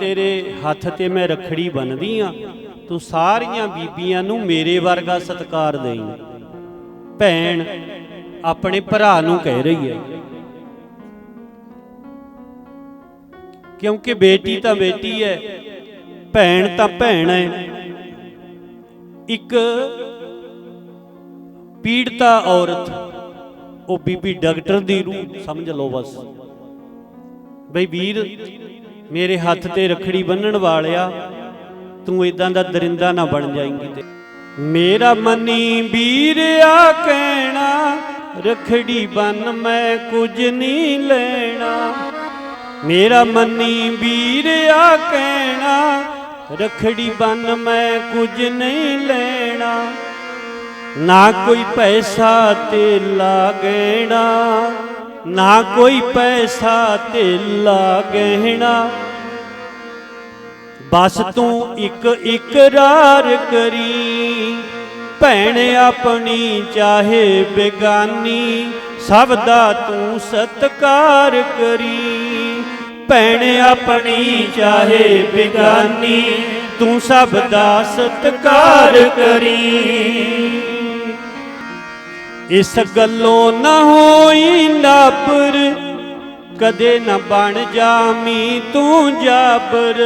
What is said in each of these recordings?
ਤੇਰੇ ਹੱਥ ਤੇ ਮੈਂ ਰਖੜੀ ਬੰਨਦੀ ਆ, ਤੂੰ ਸਾਰੀਆਂ ਬੀਬੀਆਂ ਨੂੰ ਮੇਰੇ ਵਰਗਾ ਸਤਿਕਾਰ ਦੇਈ। ਭੈਣ, ਆਪਣੇ ਭਰਾ ਨੂੰ ਕਹਿ ਰਹੀ ਹੈ। ਕਿਉਂਕਿ ਬੇਟੀ ਤਾਂ ਬੇਟੀ ਹੈ, ਭੈਣ ਤਾਂ ਭੈਣ ਹੈ। ਇੱਕ ਪੀੜਤਾ ਔਰਤ, ਉਹ ਬੀਬੀ ਡਾਕਟਰ ਦੀ ਰੂਹ, ਸਮਝ ਲਓ ਬਸ। ਬਈ ਵੀਰ ਮੇਰੇ ਹੱਥ ਤੇ ਰਖੜੀ ਬੰਨਣ ਵਾਲਿਆ, ਤੂੰ ਇਦਾਂ ਦਾ ਦਰਿੰਦਾ ਨਾ ਬਣ ਜਾਏਂਗੀ ਤੇ। ਮੇਰਾ ਮਨੀ ਵੀਰਿਆ ਕਹਿਣਾ, ਰਖੜੀ ਬੰਨ ਮੈਂ ਕੁਝ ਨਹੀਂ ਲੈਣਾ। ਮੇਰਾ ਮਨੀ ਵੀਰਿਆ ਕਹਿਣਾ, ਰਖੜੀ ਬੰਨ ਮੈਂ ਕੁਝ ਨਹੀਂ ਲੈਣਾ। ਨਾ ਕੋਈ ਪੈਸਾ ਤੇ ਗਹਿਣਾ ਨਾ ਕੋਈ ਪੈਸਾ ਤੇ ਗਹਿਣਾ ਬਸ ਤੂੰ ਇੱਕ ਇਕਰਾਰ ਕਰੀ, ਭੈਣ ਆਪਣੀ ਚਾਹੇ ਬੇਗਾਨੀ, ਸਭ ਦਾ ਤੂੰ ਸਤਕਾਰ ਕਰੀ। ਭੈਣ ਆਪਣੀ ਚਾਹੇ ਬੇਗਾਨੀ, ਤੂੰ ਸਭ ਦਾ ਸਤਕਾਰ ਕਰੀ। ਇਸ ਗੱਲੋਂ ਨਾ ਹੋਈ ਨਾਬਰ ਕਦੇ ਨਾ ਬਣ ਜਾਮੀ ਤੂੰ ਜਾਬਰ।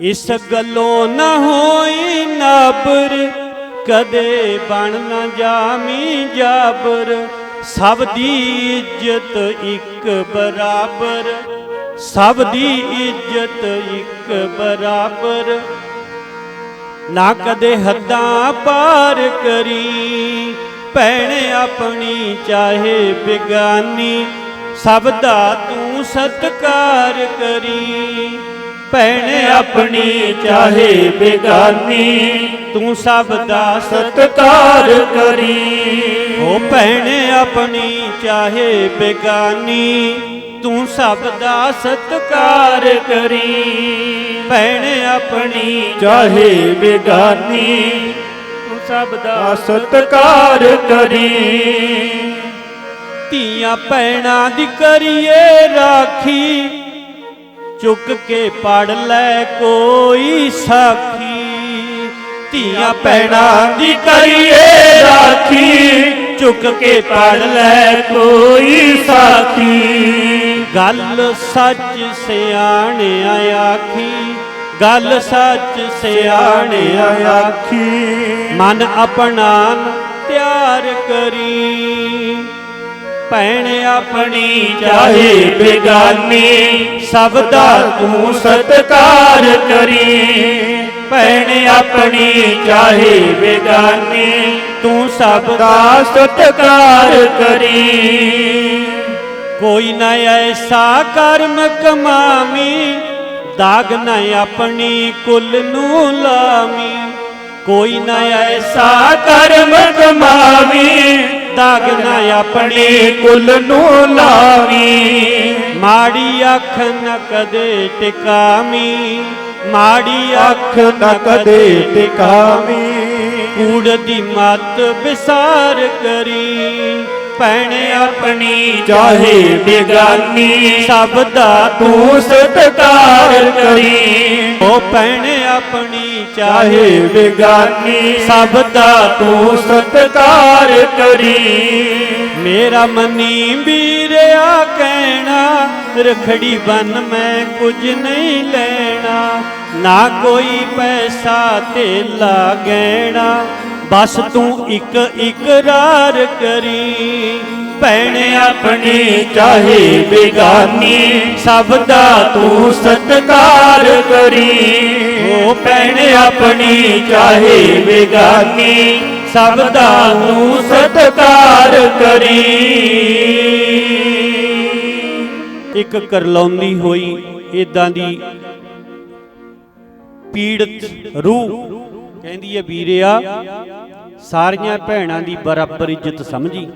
ਇਸ ਗੱਲੋਂ ਨਾ ਹੋਈ ਨਾਬਰ ਕਦੇ ਬਣ ਨਾ ਜਾਮੀ ਜਾਬਰ। ਸਭ ਦੀ ਇੱਜ਼ਤ ਇੱਕ ਬਰਾਬਰ, ਸਭ ਦੀ ਇੱਜ਼ਤ ਇੱਕ ਬਰਾਬਰ। ਨਾ ਕਦੇ ਹੱਦਾਂ ਪਾਰ ਕਰੀ ਭੈਣ ਆਪਣੀ ਚਾਹੇ ਬਿਗਾਨੀ, ਸਭ ਦਾ ਤੂੰ ਸਤਕਾਰ ਕਰੀ। ਭੈਣ ਆਪਣੀ ਚਾਹੇ ਬਿਗਾਨੀ, ਤੂੰ ਸਭ ਦਾ ਸਤਕਾਰ ਕਰੀ। ਓ ਭੈਣ ਆਪਣੀ ਚਾਹੇ ਬਿਗਾਨੀ, ਤੂੰ ਸਭ ਦਾ ਸਤਕਾਰ ਕਰੀ। ਭੈਣ ਆਪਣੀ ਚਾਹੇ ਬੇਗਾਨੀ ਸਭ ਦਾ ਸਤਕਾਰ ਕਰੀ। ਧੀਆਂ ਭੈਣਾਂ ਦੀ ਕਰੀਏ ਰਾਖੀ ਚੁੱਕ ਕੇ ਪੜ ਲੈ ਕੋਈ ਸਾਖੀ। ਧੀਆਂ ਭੈਣਾਂ ਦੀ ਕਰੀਏ ਰਾਖੀ ਚੁੱਕ ਕੇ ਪੜ ਲੈ ਕੋਈ ਸਾਥੀ ਗੱਲ ਸੱਚ ਸਿਆਣਿਆ ਆਖੀ ਗੱਲ ਸੱਚ ਸਿਆਣਿਆ ਆਖੀ। ਮਨ ਆਪਣਾ ਤਿਆਰ ਕਰੀ। ਭੈਣ ਆਪਣੀ ਚਾਹੇ ਬੇਗਾਨੀ, ਸਭ ਦਾ ਤੂੰ ਸਤਕਾਰ ਕਰੀ। ਭੈਣ ਆਪਣੀ ਚਾਹੇ ਬੇਗਾਨੀ, ਤੂੰ ਸਭ ਦਾ ਦਾ ਸਤਕਾਰ ਕਰੀ। ਕੋਈ ਨਾ ਐਸਾ ਕਰਮ ਕਮਾਵੀ ਦਾਗ ਨਾ ਆਪਣੀ ਕੁੱਲ ਨੂੰ ਲਾਵੀ। ਕੋਈ ਨਾ ਐਸਾ ਸਾ ਕਰਮ ਕਮਾਵੀ। ਦਾਗ ਨਾ ਆਪਣੀ ਕੁੱਲ ਨੂੰ ਲਾਵੀ। ਮਾੜੀ ਅੱਖ ਨ ਕਦੇ ਟਿਕਾਵੀ। ਮਾੜੀ ਅੱਖ ਨਾ ਨ ਕਦੇ ਟਿਕਾਵੀ। ਕੂੜ ਦੀ ਮਤ ਵਿਸਾਰ ਕਰੀ। ਭੈਣ ਆਪਣੀ ਚਾਹੇ ਬੇਗਾਨੀ, ਸਭ ਦਾ ਤੂੰ ਤੂੰ ਸਤਕਾਰ ਕਰੀ। ਉਹ ਭੈਣ ਆਪਣੀ ਚਾਹੇ ਚਾਹੇ ਬੇਗਾਨੀ, ਸਭ ਦਾ ਤੂੰ ਤੂੰ ਸਤਕਾਰ ਕਰੀ। ਮੇਰਾ ਮਨੀ ਵੀਰਿਆ ਕਹਿਣਾ, ਰਖੜੀ ਬੰਨ ਮੈਂ ਕੁਝ ਨਹੀਂ ਲੈਣਾ। ਨਾ ਕੋਈ ਪੈਸਾ ਧੇਲਾ ਗਹਿਣਾ ਬਸ ਤੂੰ ਇੱਕ ਇਕਰਾਰ ਕਰੀ। ਭੈਣ ਆਪਣੀ ਚਾਹੇ ਬੇਗਾਨੀ, ਸਭ ਦਾ ਤੂੰ ਸਤਕਾਰ ਕਰੀ। ਉਹ ਭੈਣ ਆਪਣੀ ਚਾਹੇ ਬੇਗਾਨੀ, ਸਭ ਦਾ ਤੂੰ ਸਤਕਾਰ ਕਰੀ। ਇੱਕ ਕਰਲੌਂਦੀ ਹੋਈ ਇਦਾਂ ਦੀ ਪੀੜਤ ਰੂਹ ਕਹਿੰਦੀ ਹੈ ਵੀਰਿਆ ਸਾਰੀਆਂ ਭੈਣਾਂ ਦੀ ਬਰਾਬਰ ਇੱਜ਼ਤ ਸਮਝੀ।